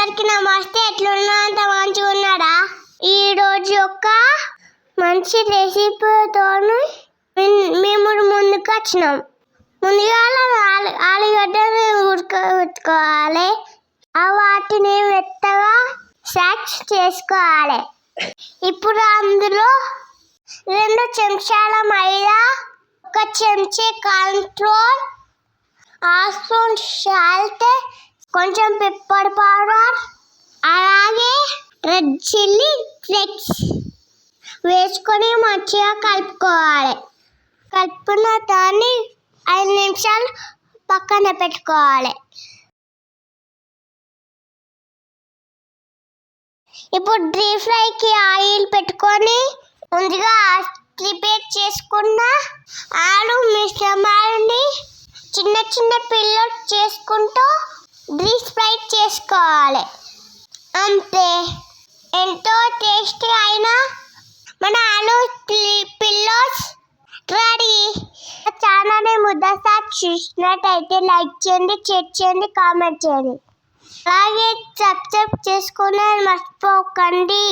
అందరికి నమస్తే. ఎట్లున్నా అంత మంచిగా ఉన్నాడా? ఈ రోజు యొక్క మంచి రెసిపీతో మేము ముందుకు వచ్చినాం. ముందుగా ఆలుగడ్డ ఆలుగడ్డలు ఉడకబెట్టుకోవాలి ఆ వాటిని మెత్తగా సాక్స్ చేసుకోవాలి. ఇప్పుడు అందులో రెండు చెంచాల మైదా ఒక చెంచా కంట్రోల్ హాఫ్ స్పూన్ సాల్ట్ కొంచెం పెప్పర్ పౌడర్ అలాగే రెడ్ చిల్లీ ఫ్లెక్స్ వేసుకొని మంచిగా కలుపుకోవాలి. కలుపుకున్న దాన్ని ఐదు నిమిషాలు పక్కన పెట్టుకోవాలి. ఇప్పుడు డీప్ ఫ్రైకి ఆయిల్ పెట్టుకొని ముందుగా ప్రిపేర్ చేసుకున్న ఆలు మిశ్రమాలని చిన్న చిన్న పిల్లలు చేసుకుంటూ డీప్ ఫ్రై చేసుకోవాలి. అంతే. ఎంతో టేస్టీ అయిన మన ఆలు పిల్లోస్ రెడీ. ఛానల్ని ముద్దసారి చూసినట్టయితే లైక్ చేయండి షేర్ చేయండి కామెంట్ చేయండి. అలాగే సబ్స్క్రైబ్ చేసుకునే మర్చిపోకండి.